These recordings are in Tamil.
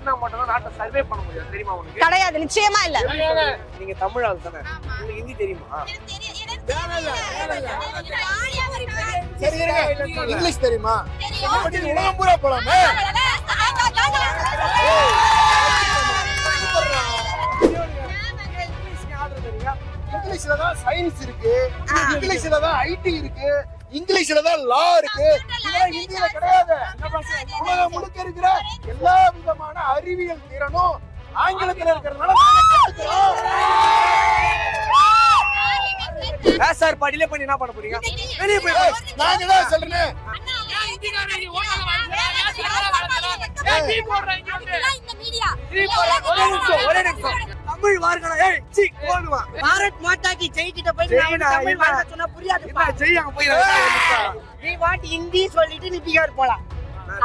இருந்தா மட்டும் தான் நாட்டை சர்வே பண்ண முடியும் தெரியுமா உனக்கு கிடையாது நிச்சயமா இல்ல நீங்க தமிழ் ஆள் தானே உங்களுக்கு ஹிந்தி தெரியுமா இங்கிலீஷ் தெரியுமா உலகம் பூரா போலாமே இங்கிலீஷ்ல தான் சயின்ஸ் இருக்கு இங்கிலீஷ்ல தான் ஐடி இருக்கு இங்கிலீஷ்ல தான் லா இருக்கு. ஹிந்தியில கிடையாது. உலகம் முழுக்க இருக்கிற எல்லா விதமான அறிவியல் திறனும் ஆங்கிலத்துல இருக்கிறதுனால. சார் படியில பண்ணி என்ன பண்ண போறீங்க? வெளியே போய் நாங்க தான் சொல்றேன். ஒரே நிமிஷம் ஒரே நிமிஷம். தமிழ் வார்கடா ஏய் சி போடுவா பாரத் மாதா கி ஜெய் கிட்ட போய் நான் தமிழ்? வார்த்தை சொன்னா புரியாதுப்பா. என்ன ஜெய் அங்க போய் நீ வாட் ஹிந்தி சொல்லிட்டு நீ பீகார் போலாம்.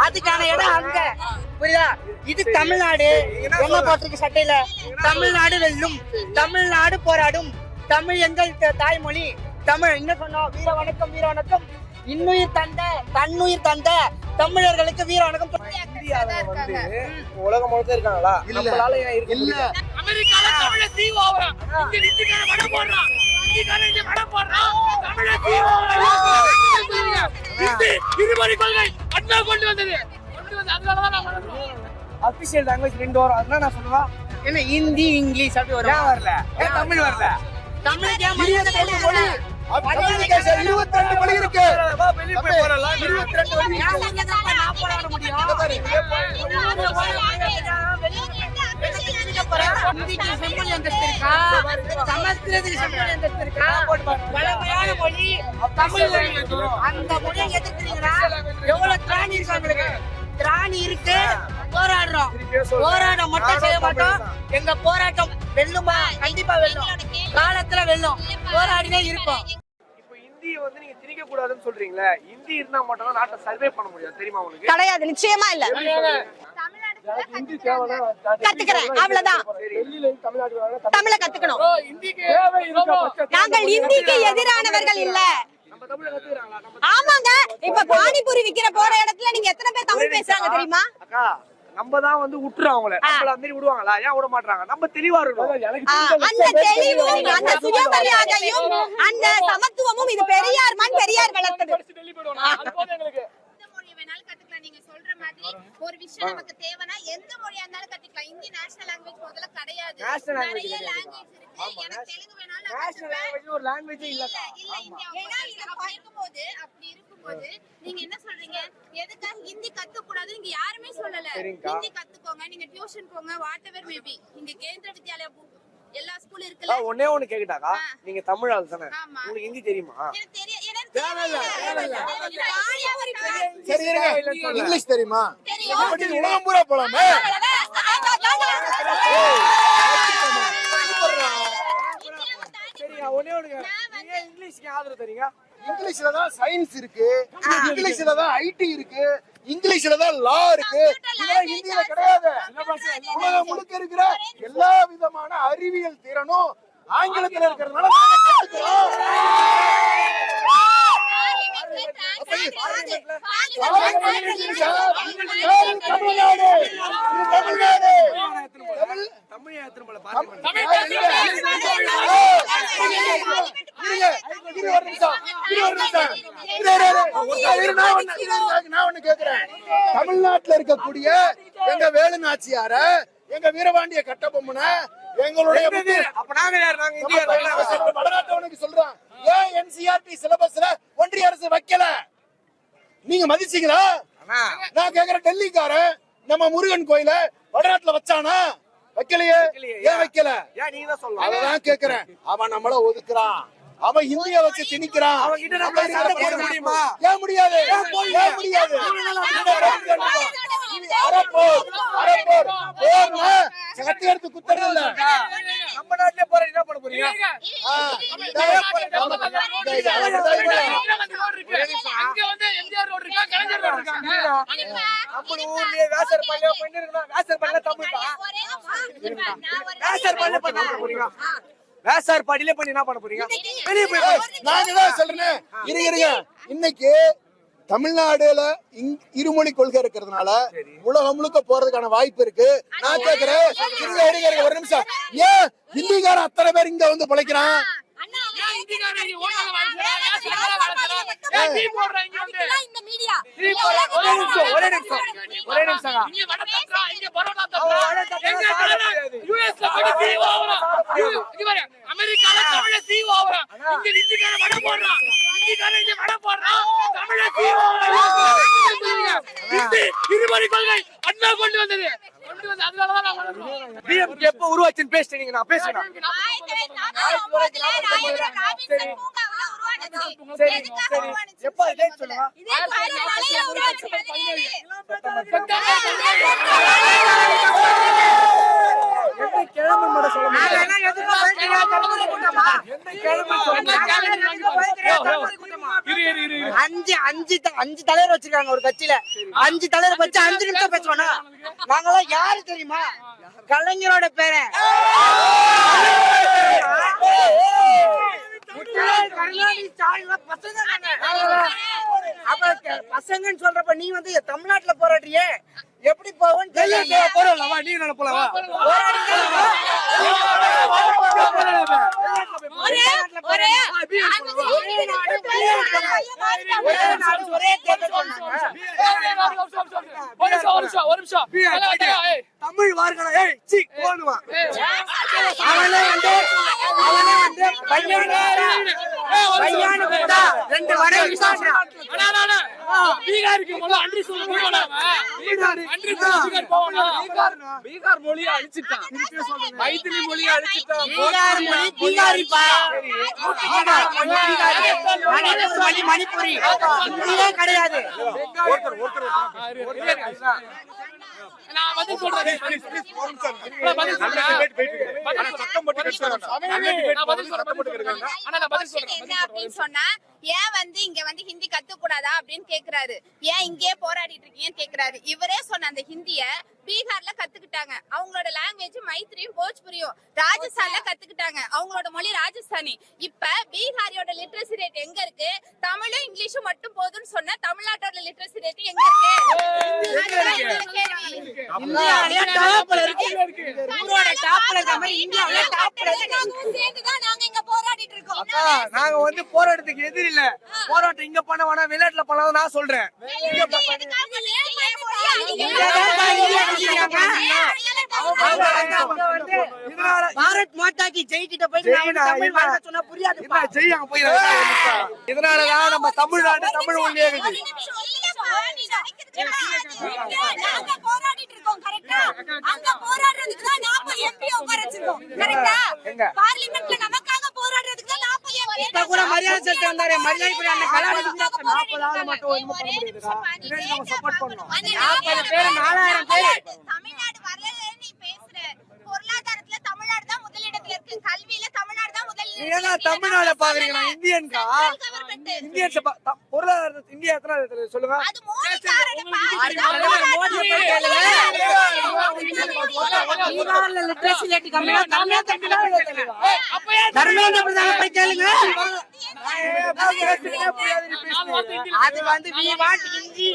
அதுக்கான இடம் அங்க. புரியுதா? இது தமிழ்நாடு. என்ன? போட்டிருக்கு சட்டையில? தமிழ்நாடு வெல்லும். தமிழ்நாடு போராடும். தமிழ் எங்கள் தாய்மொழி. தமிழ் என்ன சொன்னோம்? வீர வணக்கம் வீர வணக்கம். இன்னுயிர் தந்த தன்னுயிர் தந்த தமிழர்களுக்கு வீர வணக்கம் உலகம் முழுக்க இருக்காங்களா. நம்மளால இல்ல? அமெரிக்கால தமிழ இங்க வட போடுறான் இங்க வட போடுறான் தமிழ. இந்தி இருமொழி கொள்கை அண்ணா கொண்டு வந்தது. கொண்டு வந்து அதனாலதான் நான் வளர்றோம் அபிஷியல் லாங்குவேஜ் ரெண்டு வரும். அதனால நான் சொல்லுவேன் என்ன ஹிந்தி இங்கிலீஷ் அப்படி வரும்? வரல? ஏன் தமிழ் வரல? தமிழுக்கு ஏன் மரியாதை கொடுக்கல? கம்யூனிகேஷன் இருபத்தி ரெண்டு மொழி இருக்கு இருபத்தி ரெண்டு இருக்கா பழமையான மொழி தமிழ் மொழி அந்த மொழியை எதிர்க்கிறீங்களா எவ்வளவு திராணி இருக்கு உங்களுக்கு திராணி இருக்கு போராடுறோம் போராட்டம் மட்டும் செய்ய மாட்டோம் எங்க போராட்டம் வெல்லுமா? கண்டிப்பா வெல்லும். காலத்துல வெல்லும். போராடினே இருப்போம். இப்போ ஹிந்தி வந்து நீங்க திணிக்க கூடாதுன்னு சொல்றீங்களே ஹிந்தி இருந்தா மட்டும் தான் நாட்டை சர்வே பண்ண முடியும். தெரியுமா உனக்கு கிடையாது நிச்சயமா இல்ல. கத்துக்கிறேன். அவ்வளவுதான். தமிழ கத்துக்கணும். நாங்கள் இந்திக்கு எதிரானவர்கள் இல்ல. நம்ம தமிழ கத்துக்கிறாங்களா? நம்ம ஆமாங்க இப்ப பானிபூரி விக்கிற போற இடத்துல நீங்க எத்தனை பேர் தமிழ் பேசுறாங்க தெரியுமா? அக்கா நம்ம தான் வந்து விட்டுறோம் அவங்கள. நம்மள அந்த மாதிரி விடுவாங்களா? ஏன் விட மாட்டாங்க நம்ம தெளிவா இருக்கணும். அந்த தெளிவும் அந்த சுயமரியாதையும் அந்த சமத்துவமும் இது பெரியார் பெரியார் வளர்த்தது நீங்க சொல்ற மாதிரி ஒரு விஷயம் நமக்கு தேவைன்னா எந்த மொழியா இருந்தாலும் கத்துக்கலாம். இந்தி நேஷனல் லாங்குவேஜ் முதல்ல கிடையாது. நிறைய. லாங்குவேஜ் இருக்கு. எனக்கு தெலுங்கு வேணாலும் நேஷனல். லாங்குவேஜ் ஒரு லாங்குவேஜ் இல்ல இந்தியா அப்படி இருக்கும்போது அப்படி இருக்கும்போது நீங்க என்ன சொல்றீங்க? எதுக்காக ஹிந்தி கத்துக்க கூடாது நீங்க யாருமே சொல்லல. ஹிந்தி கத்துக்கோங்க நீங்க டியூஷன் போங்க வாட் எவர் மேபி இங்க கேந்திர வித்யாலயா பு- எல்லா ஸ்கூல் இருக்குல்ல ஒண்ணே ஒண்ணு கேக்குட்டாக்கா. நீங்க தமிழ் ஆள் தானே. உங்களுக்கு ஹிந்தி தெரியுமா இங்கிலீஷ் தெரியுமா உலகம் பூரா போலாமே சரி ஒண்ணே ஒண்ணு இங்கிலீஷ்க்கு ஆதரவு தரீங்க இங்கிலீஷ்ல தான் சயின்ஸ் இருக்கு இங்கிலீஷ்ல தான் ஐடி இருக்கு இங்கிலீஷ்ல தான் லா இருக்கு. இதெல்லாம் ஹிந்தியில கிடையாது. உலகம் முழுக்க இருக்கிற எல்லா விதமான அறிவியல் திறனும் ஆங்கிலத்துல இருக்கிறதுனால தமிழ்நாட்டுல இருக்கக்கூடிய எங்க வேலுநாச்சியார எங்க வீரபாண்டிய கட்டபொம்மனை எங்களுடைய வடநாட்டவனுக்கு சொல்றேன் ஏன் என்சிஆர்டி சிலபஸ்ல ஒன்றிய அரசு வைக்கல நீங்க மதிச்சீங்களா? நான் கேக்குறேன் டெல்லிக்காரன் நம்ம முருகன் கோயில வடநாட்டுல வச்சானா? வைக்கலையே. ஏன் வைக்கல? ஏன்? நீங்க தான் சொல்லலாம் அததான் கேக்குறேன். அவன் நம்மள ஒதுக்குறான். அவன் ஹிந்திய வச்சு திணிக்கிறான். முடியுமா? ஏன் முடியாது? ஏன் முடியாது? அறப்போர் அறப்போர் போர்னா சக்தி எடுத்து குத்துறது இல்ல. நம்ம நாட்டிலே போற என்ன பண்ண போறீங்க? ஆ, அங்க வந்து எம்ஜிஆர் ரோடு இருக்கா? கலைஞர் ரோடு இருக்கா? நம்ம ஊர்லயே வேசர் பள்ளியா பண்ணி இருக்கணும் வேசர் பள்ளியில தமிழ் தான் வேசர் பள்ளியில பண்ண போறீங்க? வேசார் படியில பண்ணி என்ன பண்ண போறீங்க? வெளியே போய் நாங்க தான் சொல்றேன். இருங்க இருங்க. இன்னைக்கு தமிழ்நாடுல இருமொழி கொள்கை இருக்கிறதுனால உலகம் முழுக்க போறதுக்கான வாய்ப்பு இருக்கு. நான் கேக்குறேன். ஒரு நிமிஷம். ஏன் ஹிந்திக்காரன் அத்தனை பேர் இங்க வந்து பிழைக்கிறான்? இந்த மீடியா. ஒரே நிமிஷம் ஒரே நிமிஷம். நிமிஷம் இங்க இங்க பரோட்டா எங்க. இங்க பாரு, அமெரிக்கால. இங்க ஹிந்திக்காரன் வடை போடுறான். இங்க வடை போடுறான். CEO ஆகுறான். ஹிந்தி இருமொழி கொள்கை அண்ணா கொண்டு வந்தது. கொண்டு வந்து நான் எப்ப உருவாச்சுன்னு பேசிட்டு நீங்க நான் பேசுறேன். எப்ப டேட் சொல்லுங்க கிழமை மட்டும் சொல்ல. அஞ்சு அஞ்சு த- அஞ்சு தலைவர் வச்சிருக்காங்க ஒரு கட்சியில அஞ்சு தலைவர் வச்சு அஞ்சு நிமிஷம் பேசுவானா நாங்கெல்லாம் யாரு தெரியுமா கலைஞரோட பேரன் பசங்கன்னு சொல்றப்ப நீ வந்து தமிழ்நாட்டுல போராடுறியே? எப்படி போவோன்னு தெரியல போறோம்ல வா நீ என்ன போலாம் வா. ஒரே. ஒரு. நிமிஷம் ஒரு நிமிஷம் தமிழ் வார்கடா ஏய் சி போடுவா அவனே வந்து அவனே வந்து. பையனு ரெண்டு வடை விசாரிச்சான். பீகாருக்கு முதல்ல அன்றி சொல்லு போவானா அவன்? அன்றி பீகார்? பீகார் மொழியை அழிச்சிட்டான். மொழியை அழிச்சிட்டான். பீகார் மொழி பீகார். பீகாரி இங்கே கிடையாது. நான் பதில் சொல்றேன். ஏன் வந்து இங்க வந்து ஹிந்தி கத்துக்கூடாதா அப்படின்னு கேக்குறாரு. ஏன் இங்கே போராடிட்டு இருக்கீங்கன்னு கேக்குறாரு. இவரே சொன்ன அந்த ஹிந்திய பீகார்ல கத்துக்கிட்டாங்க. அவங்களோட லாங்குவேஜ் மைத்திரியும் போஜ்புரியும் ராஜஸ்தான்ல கத்துக்கிட்டாங்க. அவங்களோட மொழி ராஜஸ்தானி. இப்ப பீகாரியோட லிட்ரஸி ரேட் எங்க இருக்கு? தமிழும் இங்கிலீஷும் மட்டும் போதும்னு சொன்னா தமிழ்நாட்டோட லிட்ரஸி ரேட் எங்க இருக்கு? அதுதான் என்னோட கேள்வி இந்தியாவிலே டாப்ல இருக்கு. ஊரோட டாப்ல இருக்க. மாதிரி இந்தியாவிலே டாப்ல இருக்கு. நாங்க இங்க போராடிட்டு இருக்கோம். அக்கா நாங்க வந்து போராட்டத்துக்கு எதிரி இல்ல. போராட்டம் இங்க பண்ண வேணாம் வெளிநாட்டுல பண்ணலாம் நான் சொல்றேன். இதனால பாரத் மாதா கி ஜெய் கிட்ட போய் சொன்னா செய்ய அங்க போய் இதனாலதான் நம்ம தமிழ்நாடு தமிழ் மொழியே இருக்குது நாங்க போராடிட்டு இருக்கோம் கரெக்டா அங்க போராடுறதுக்கு தான் 40 எம்பி உட்கார வச்சிருக்கோம் கரெக்டா எங்க? பார்லிமெண்ட்ல நமக்காக போராடுறதுக்கு தான் 40 எம்பி இப்ப கூட மரியாதை செலுத்த வந்தாரு மரியாதை கூட அந்த கலாநிதி நாற்பது ஆள் மட்டும் ஒண்ணும் பண்ண முடியாதுடா பின்னாடி நம்ம சப்போர்ட் பண்ணணும். நாற்பது பேர் நாலாயிரம் பேர். தமிழ்நாடு வரலன்னு நீ பேசுற பொருளாதாரத்துல தமிழ்நாடு தான் முதலிடத்துல இருக்கு. கல்வியில தமிழ்நாடு தான் நீங்க என்ன தமிழ்நாட பாக்குறீங்க இந்தியன்கா? இந்தியன்ஸ் பொருளாதார இந்தியா எத்தனை சொல்லுங்க. லிட்ரஸி ரேட் கம்மியா தர்மேந்திர பிரதான் போய் கேளுங்க அது வந்து we want Hindi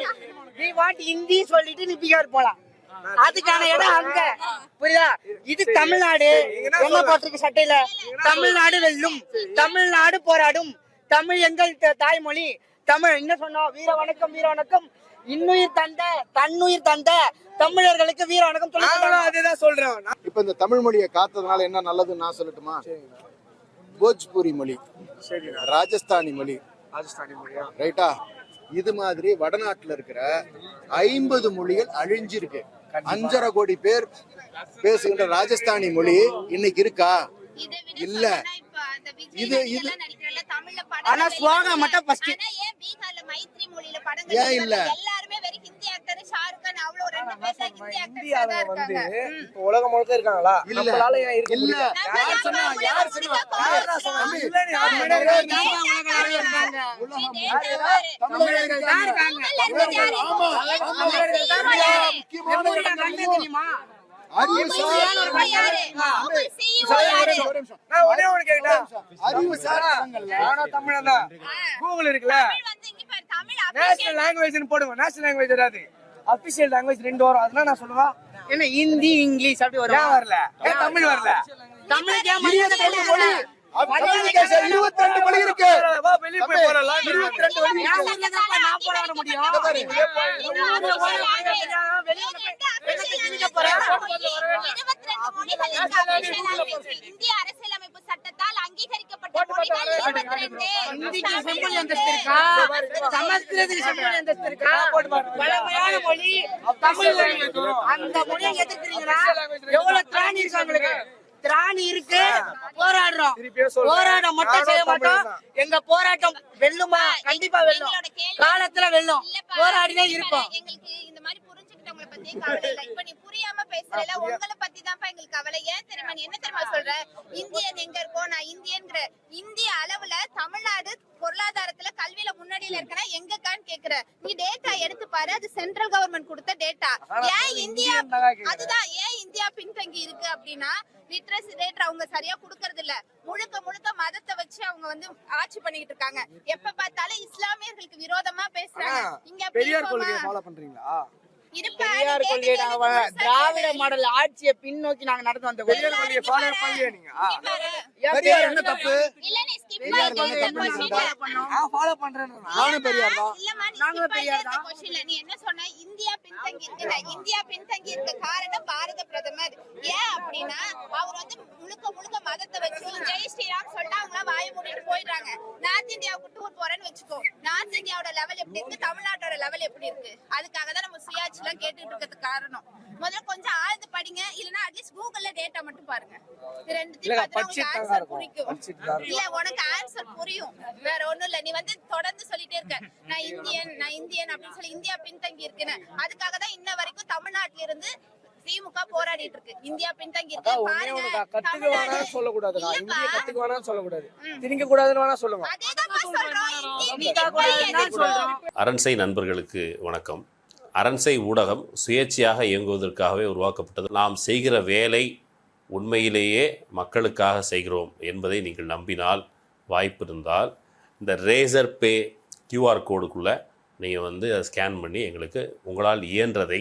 we want Hindi சொல்லிட்டு நீ பீகார் போலாம் அதுக்கான இடம் அங்க புரியுதா இது தமிழ்நாடு என்ன போட்டிருக்கு சட்டையில தமிழ்நாடு வெல்லும் தமிழ்நாடு போராடும். தமிழ் எங்கள் தாய்மொழி. தமிழ் என்ன சொன்னோம்? வீர வணக்கம் வீர வணக்கம். இன்னுயிர் தந்த தன்னுயிர் தந்த தமிழர்களுக்கு வீர வணக்கம் நாங்களும் சொல்லி அதேதான் சொல்றோம். இப்ப இந்த தமிழ் மொழியை காத்ததுனால என்ன நல்லதுன்னு நான் சொல்லட்டுமா? போஜ்பூரி மொழி ராஜஸ்தானி மொழி. ராஜஸ்தானி மொழியா ரைட்டா? இது மாதிரி வடநாட்டுல இருக்கிற ஐம்பது மொழிகள் அழிஞ்சிருக்கு. அஞ்சரை கோடி பேர் பேசுகின்ற ராஜஸ்தானி மொழி இன்னைக்கு இருக்கா? இல்ல. சொல்லணும்னா இப்ப அந்த விஜய் இது- இது- ஆனா. ஸ்லோகம் மட்டும் first. பீகார்ல மைத்ரி மொழியில படங்கள் ஏன் இல்ல? எல்லாருமே வெறும் ஹிந்தி ஆக்டர் ஷாருக் கான் அவ்வளவு ரெண்டு பேர் தான் ஹிந்தி ஆக்டர்ஸ் வந்து இருக்காங்க இப்ப உலகம் முழுக்க இருக்காங்களா. நம்மளால ஏன் இருக்க இல்ல. முடியல? யார் சொன்னா? யார் சொன்னா? யாரா சொன்னா? இல்ல நீ அது தமிழர்கள் முன்னாடி இருக்காங்க. தமிழர்கள் ஆமா. தமிழர்கள் இந்தியா முக்கியமான தெரியுமா? அறிவுசார் இடங்கள்ல நானும் தமிழன் தான் கூகுள் இருக்குல்ல தமிழ் வந்து இங்க பாரு தமிழ் நேஷனல் லாங்குவேஜ்னு போடுங்க. நேஷனல் லாங்குவேஜ் வராது அபிஷியல் லாங்குவேஜ் ரெண்டு வரும். அதெல்லாம் நான் சொல்லுவா. என்ன ஹிந்தி இங்கிலீஷ் அப்படி வரும்? வரல? ஏன் தமிழ் வரல? தமிழுக்கு ஏன் மரியாதை மொழி. கம்யூனிகேஷன் இருபத்தி ரெண்டு மொழி இருக்கு. இருபத்தி ரெண்டு மொழி இருக்கு. இந்திய அரசியலமைப்பு சட்டத்தால் அங்கீகரிக்கப்பட்ட மொழிகள் இருபத்தி ரெண்டு இந்திக்கு செம்மொழி அந்தஸ்து இருக்கா சமஸ்கிருதத்துக்கு செம்மொழி அந்தஸ்து இருக்கா பழமையான மொழி தமிழ் மொழி. அந்த மொழியை எதிர்க்கிறீங்களா? எவ்வளவு திராணி இருக்கு உங்களுக்கு திராணி இருக்கு. போராடுறோம். திருப்பியே சொல்றேன். போராட மட்டும் செய்ய மாட்டோம். எங்க போராட்டம் வெல்லுமா? கண்டிப்பா வெல்லும். காலத்துல வெல்லும். போராடினே இருப்போம். எங்களுக்கு இந்த மாதிரி புரிஞ்சுக்கிட்டவங்கள பத்தி புரியாம பேசுறல உங்களை கவலை. ஏன் தெரியுமா? என்ன தெரியுமா சொல்ற? இந்தியன் எங்க இருக்கோம் நான் இந்தியன்ங்கிற இந்திய அளவுல தமிழ்நாடு பொருளாதாரத்துல கல்வியில முன்னாடியில இருக்கனா எங்கக்கான்னு கேக்குற. நீ டேட்டா எடுத்து பாரு. அது சென்ட்ரல் கவர்மெண்ட் கொடுத்த டேட்டா ஏன் இந்தியா. அதுதான். ஏன் இந்தியா பின்தங்கி இருக்கு அப்படின்னா லிட்ரஸி ரேட் அவங்க சரியா குடுக்கறது இல்ல. முழுக்க முழுக்க மதத்தை வச்சு அவங்க வந்து ஆட்சி பண்ணிக்கிட்டு இருக்காங்க. எப்ப பார்த்தாலும் இஸ்லாமியர்களுக்கு விரோதமா பேசுறாங்க. இங்க பெரியார்? கொள்கையை ஃபாலோ பண்றீங்களா? பெரியார் கொள்கை திராவிட. மாடல் ஆட்சியை பின்னோக்கி நாங்க நடந்து வந்த பெரியார் கொள்கையை ஃபாலோ பண்ணலையா நீங்க? நீ பாரு. பெரியார் என்ன தப்பு? இல்ல, நீ பெரியார் கொள்கை. நான் ஃபாலோ பண்றேன் நானும் பெரியார் தான். நாங்களும் பெரியார் என்ன சொன்ன? இந்தியா பின்தங்கி இருக்கு இந்தியா பின்தங்கி இருக்க காரணம் பாரத பிரதமர். ஏன் அப்படின்னா அவர் வந்து முழுக்க முழுக்க மதத்தை வச்சு ஜெய் ஸ்ரீராம் சொல்லிட்டு அவங்க வாய மூடிட்டு போயிடுறாங்க. நார்த் இந்தியாவுக்கு டூர் போறேன்னு வச்சுக்கோ நார்த் இந்தியாவோட லெவல் எப்படி இருக்கு தமிழ்நாட்டோட லெவல் எப்படி இருக்கு அதுக்காக தான் நம்ம சுயாட்சி எல்லாம் கேட்டுட்டு இருக்கிறதுக்கு காரணம். முதல்ல கொஞ்சம் ஆழ்ந்து படிங்க. இல்லனா அட்லீஸ்ட் கூகுள்ல டேட்டா மட்டும் பாருங்க. இது ரெண்டுத்தையும் பார்த்தா ஆன்சர் தான் இல்ல உனக்கு ஆன்சர் புரியும். வேற ஒண்ணும் இல்ல. நீ வந்து தொடர்ந்து சொல்லிட்டே இருக்க. நான் இந்தியன் நான் இந்தியன் அப்படின்னு சொல்லி இந்தியா பின்தங்கி இருக்குன்னு. அதுக்காக தான் இன்ன வரைக்கும் தமிழ்நாட்டுல இருந்து திமுக போராடிட்டு இருக்கு இந்தியா பின்தங்கி இருக்கு பாருங்க கத்துக்க. இந்திய வேணாம் சொல்லக்கூடாது. திணிக்க கூடாதுன்னு வேணா சொல்லுங்க. அரண்சை நண்பர்களுக்கு வணக்கம். அரண்சை ஊடகம் சுயேட்சையாக இயங்குவதற்காகவே உருவாக்கப்பட்டது. நாம் செய்கிற வேலை உண்மையிலேயே மக்களுக்காக செய்கிறோம் என்பதை நீங்கள் நம்பினால் வாய்ப்பு இருந்தால் இந்த ரேசர் பே கியூஆர் கோடுக்குள்ளே நீங்கள் வந்து அதை ஸ்கேன் பண்ணி எங்களுக்கு உங்களால் இயன்றதை